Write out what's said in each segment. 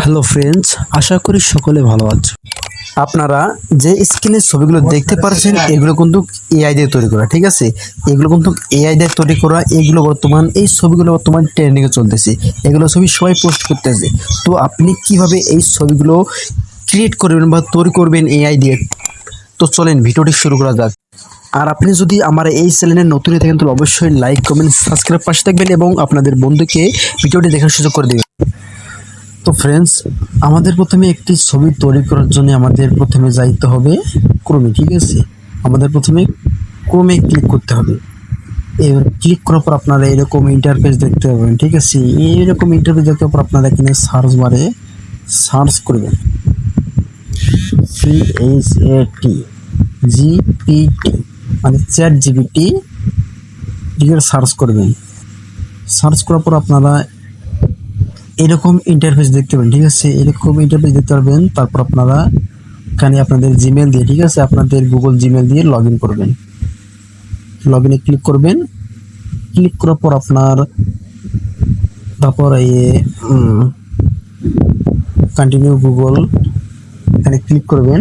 Hello friends আশা করি সকলে ভালো আছো। আপনারা যে স্ক্রিনের ছবিগুলো দেখতে পাচ্ছেন এগুলো কিন্তু এআই দিয়ে তৈরি করা, ঠিক আছে? এগুলো কিন্তু এআই দিয়ে তৈরি করা, এগুলো বর্তমান, এই ছবিগুলো বর্তমান ট্রেন্ডিংয়ে চলতেছে। এগুলো ছবি সবাই পোস্ট করতেছে। তো আপনি কীভাবে এই ছবিগুলো ক্রিয়েট করবেন বা তৈরি করবেন এআই দিয়ে? তো চলেন, ভিডিওটি শুরু করা যাক। আর আপনি যদি আমার এই চ্যানেলে নতুন থাকেন, তাহলে অবশ্যই লাইক কমেন্ট সাবস্ক্রাইব পাশে থাকবেন এবং আপনাদের বন্ধুকে ভিডিওটি দেখার সুযোগ করে দেবেন। তো ফ্রেন্ডস আমাদের প্রথমে একটি ছবি তৈরি করার জন্য আমাদের প্রথমে যাইতে হবে ক্রমে ঠিক আছে? আমাদের প্রথমে ক্রমে ক্লিক করতে হবে। এবার ক্লিক করার পর আপনারা এরকম ইন্টারফেস দেখতে পাবেন, ঠিক আছে? এইরকম ইন্টারফেস দেখতে পর আপনারা এখানে সার্চ বারে সার্চ করবেন। C H A T GPT মানে চ্যাট জিপিটি লিখে সার্চ করবেন। সার্চ করার পর আপনারা এরকম ইন্টারফেস দেখতে পাবেন, ঠিক আছে? এরকম ইন্টারফেস দেখতে পারবেন, তারপর আপনারা এখানে আপনাদের জিমেল দিয়ে, ঠিক আছে? আপনাদের গুগল জিমেল দিয়ে লগ করবেন। লগ ইনে ক্লিক করবেন। ক্লিক করার পর আপনার তারপর এই কন্টিনিউ গুগল এখানে ক্লিক করবেন।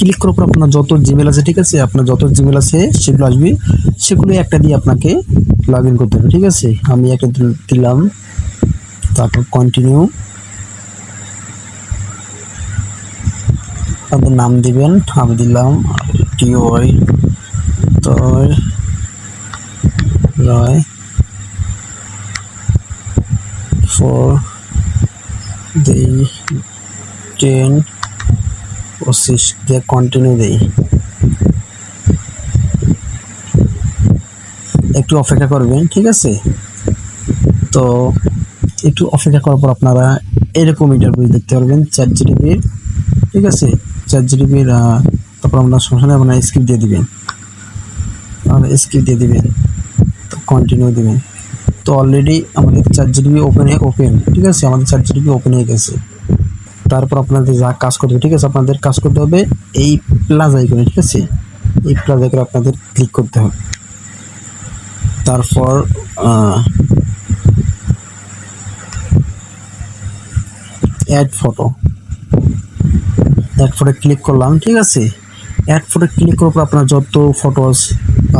ক্লিক করার পর আপনার যত জিমেল আছে, ঠিক আছে? আপনার যত জিমেল আছে, সেগুলো আসবে। সেগুলো একটা দিয়ে আপনাকে লগ ইন করতে হবে, ঠিক আছে? আমি একটা দিল- দিলাম, তারপর কন্টিনিউ আপনাদের নাম দিবেন, আমি দিলাম টিওয়াই তয় রয় ফোর দেই টেন পঁচিশ দিয়ে কন্টিনিউ দেই? একটু অপেক্ষা করবেন, ঠিক আছে? তো একটু অপেক্ষা করার পর আপনারা এরকম ইন্টারভিউ দেখতে পারবেন চ্যাট জিডিপির ঠিক আছে? চ্যাট জিডিপির তারপর আপনার সমস্যা আপনার স্কিপ দিয়ে দিবেন। আর স্কিপ দিয়ে দিবেন, তো কন্টিনিউ দিবেন। তো অলরেডি আমাদের চ্যাট জিডিপি ওপেন ওপেন ঠিক আছে? আমাদের চ্যাট জিডিপি ওপেন হয়ে গেছে। তারপর আপনাদের যা কাজ করতে হবে ঠিক আছে? আপনাদের কাজ করতে হবে এই প্লাস আইকনে ঠিক আছে? এই প্লাস আইকনে আপনাদের ক্লিক করতে হবে। তারপর add photo add photo click করলাম, ঠিক আছে? অ্যাড ফটো ক্লিক করার পর আপনার যত ফটোস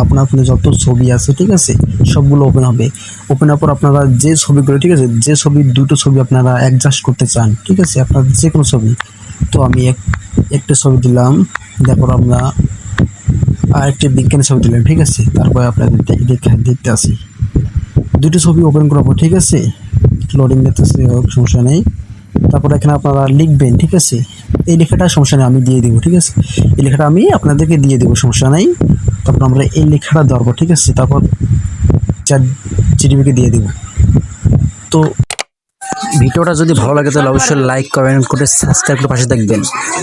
আপনার আপনার যত ছবি আছে, ঠিক আছে? সবগুলো ওপেন হবে। ওপেন হওয়ার পর আপনারা যে ছবিগুলো, ঠিক আছে? যে ছবি, দুটো ছবি আপনারা অ্যাডজাস্ট করতে চান, ঠিক আছে? আপনার যে কোনো ছবি। তো আমি এক, একটা ছবি দিলাম, তারপর আমরা আরেকটি বিজ্ঞানের ছবি দিলাম, ঠিক আছে? তারপরে আপনাদের দেখে, দেখতে আসি। দুটো ছবি ওপেন করাবো ঠিক আছে? লোডিং দেখতেছে হোক সমস্যা নেই। তারপর এখানে আপনারা লিখবেন, ঠিক আছে? এই লেখাটা সমস্যা নেই, আমি দিয়ে দেবো, ঠিক আছে? এই লেখাটা আমি আপনাদেরকে দিয়ে দেবো, সমস্যা নেই। তারপর আমরা এই লেখাটা ধরবো, ঠিক আছে? তারপর চার জিডিপিকে দিয়ে দেবো। তো ভিডিওটা যদি ভালো লাগে, তাহলে অবশ্যই লাইক কমেন্ট করে সাবস্ক্রাইব করে পাশে থাকবেন।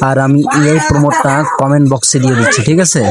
আর আমি এই প্রমোটটা কমেন্ট বক্সে দিয়ে দিচ্ছি, ঠিক আছে?